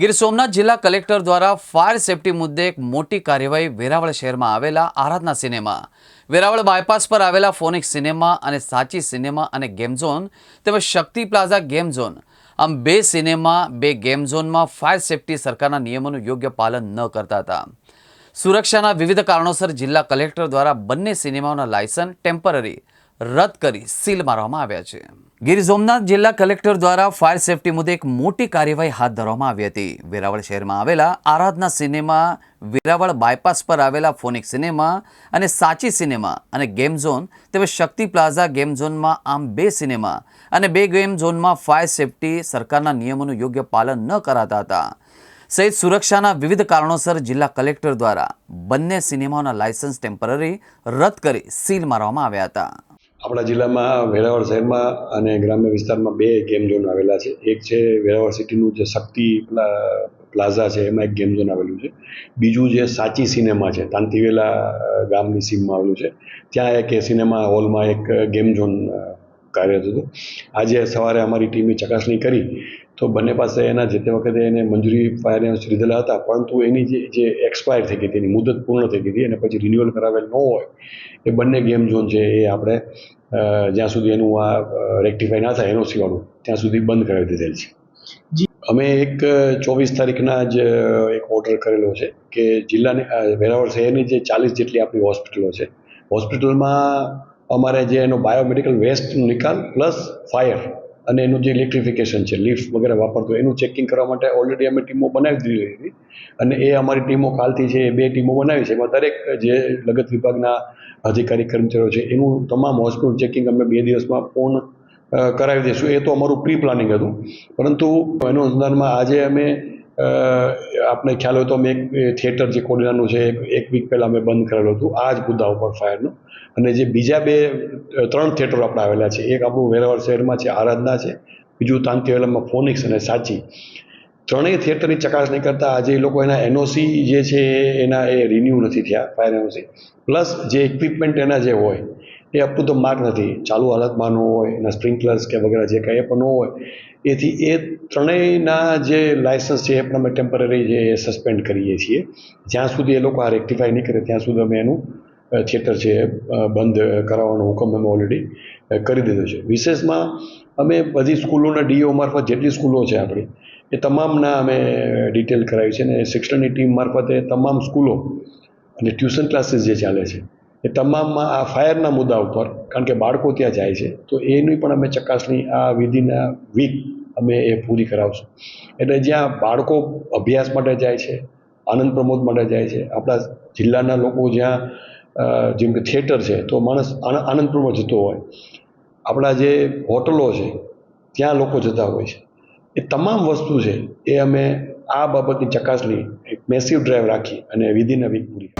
ગીર સોમનાથ જિલ્લા કલેક્ટર દ્વારા fire safety મુદ્દે એક મોટી કાર્યવાહી વેરાવળ શહેરમાં આવેલા આરાધના સિનેમા. વેરાવળ બાયપાસ પર આવેલા ફોનિક સિનેમા અને સાચી સિનેમા અને ગેમ ઝોન તેમજ શક્તિ પ્લાઝા ગેમ ઝોન. આમ બે સિનેમા, બે ગેમ ઝોનમાં ફાયર સેફટી સરકારના નિયમોનું યોગ્ય પાલન ન કરતા હતા. સુરક્ષાના વિવિધ કારણોસર જિલ્લા કલેક્ટર દ્વારા બંને સિનેમાઓના લાયસન્સ ટેમ્પરરી રદ કરી સીલ મારવામાં આવ્યા છે. ગીર સોમનાથ જિલ્લા કલેક્ટર દ્વારા ફાયર સેફટી મુદ્દે એક મોટી કાર્યવાહી હાથ ધરવામાં આવી હતી. વેરાવળ શહેરમાં આવેલા આરાધના સિનેમા, વેરાવળ બાયપાસ પર આવેલા ફોનિક સિનેમા અને સાચી સિનેમા અને ગેમ ઝોન તેમજ શક્તિ પ્લાઝા ગેમ ઝોનમાં આમ બે સિનેમા અને બે ગેમ ઝોનમાં ફાયર સેફટી સરકારના નિયમોનું યોગ્ય પાલન ન કરાતા હતા. સહિત સુરક્ષાના વિવિધ કારણોસર જિલ્લા કલેક્ટર દ્વારા બંને સિનેમાઓના લાયસન્સ ટેમ્પરરી રદ કરી સીલ મારવામાં આવ્યા હતા. આપણા જિલ્લામાં વેરાવળ શહેરમાં અને ગ્રામ્ય વિસ્તારમાં બે ગેમ ઝોન આવેલા છે. એક છે વેરાવળ સિટીનું જે શક્તિ પ્લા- પ્લાઝા છે, એમાં એક ગેમ ઝોન આવેલું છે. બીજું જે સાચી સિનેમા છે, તાંતીવેલા ગામની સીમમાં આવેલું છે. ત્યાં એક એ સિનેમા હોલમાં એક ગેમ ઝોન અ, કાર્યરત હતું. આજે સવારે અમારી ટીમે ચકાસણી કરી તો બંને પાસે એના જે તે વખતે એને મંજૂરી ફાયર લીધેલા હતા પરંતુ એની જે જે એક્સપાયર થઈ ગઈ હતી એની મુદત પૂર્ણ થઈ ગઈ હતી અને પછી રિન્યુઅલ કરાવેલ ન હોય એ બંને ગેમ ઝોન છે એ આપણે જ્યાં સુધી એનું આ રેક્ટિફાઈ ના થાય એનો સીવાળું ત્યાં સુધી બંધ કરાવી દીધેલ છે. અમે એક ચોવીસ તારીખના જ એક ઓર્ડર કરેલો છે કે જિલ્લાની વેરાવળ શહેરની જે ચાલીસ જેટલી આપણી હોસ્પિટલો છે હોસ્પિટલમાં અમારે જે એનો બાયોમેડિકલ વેસ્ટનો નિકાલ પ્લસ ફાયર અને એનું જે ઇલેક્ટ્રિફિકેશન છે લિફ્ટ વગેરે વાપરતો, એનું ચેકિંગ કરવા માટે ઓલરેડી અમે ટીમો બનાવી દીધી હતી. અને એ અમારી ટીમો કાલથી છે એ બે ટીમો બનાવી છે, એમાં દરેક જે લગત વિભાગના અધિકારી કર્મચારીઓ છે, એનું તમામ હોસ્પિટલ ચેકિંગ અમે બે દિવસમાં પૂર્ણ કરાવી દઈશું. એ તો અમારું પ્રી પ્લાનિંગ હતું. પરંતુ એનું અનુસંધાનમાં આજે અમે આપણે ખ્યાલ હોય તો અમે એક થિયેટર જે કોડીનાનું છે, એક વીક પહેલાં અમે બંધ કરેલું હતું. આ જ મુદ્દા ઉપર ફાયરનું અને જે બીજા બે ત્રણ થિયેટરો આપણે આવેલા છે. એક આપણું વેરાવળ શહેરમાં છે, આરાધના છે, બીજું તાંતીવેલામાં ફોનિક્સ અને સાચી. ત્રણેય થિયેટરની ચકાસણી કરતાં આજે એ લોકો એના એનઓસી જે છે એના એ રિન્યૂ નથી થયા ફાયર એનઓસી. પ્લસ જે ઇક્વિપમેન્ટ એના જે હોય, એ અપ ટુ ધ માર્ક નથી. ચાલુ હાલતમાં ન હોય, એના સ્પ્રિંકલર્સ કે વગેરે જે કંઈ પણ ન હોય, એથી એ ત્રણેયના જે લાયસન્સ છે એ પણ અમે ટેમ્પરરી જે સસ્પેન્ડ કરીએ છીએ. જ્યાં સુધી એ લોકો આ રેક્ટિફાઈ નહીં કરે, ત્યાં સુધી અમે એનું થિયેટર છે બંધ કરાવવાનો હુકમ અમે ઓલરેડી કરી દીધો છે. વિશેષમાં અમે બધી સ્કૂલોના ડીઓ મારફત, જેટલી સ્કૂલો છે આપણી, એ તમામના અમે ડિટેલ કરાવી છે અને શિક્ષણની ટીમ મારફતે તમામ સ્કૂલો અને ટ્યુશન ક્લાસીસ જે ચાલે છે, એ તમામમાં આ ફાયરના મુદ્દા ઉપર, કારણ કે બાળકો ત્યાં જાય છે, તો એની પણ અમે ચકાસણી, આ વિધિના વીક અમે એ પૂરી કરાવશું. એટલે જ્યાં બાળકો અભ્યાસ માટે જાય છે, આનંદ પ્રમોદ માટે જાય છે, આપણા જિલ્લાના લોકો જ્યાં જેમ કે થિયેટર છે, તો માણસ આન- જતો હોય આપણા જે હોટલો છે, ત્યાં લોકો જતા હોય છે એ તમામ વસ્તુ છે, એ અમે આ બાબતની ચકાસણી, એક મેસિવ ડ્રાઈવ રાખી અને વિધિન વીક પૂરી.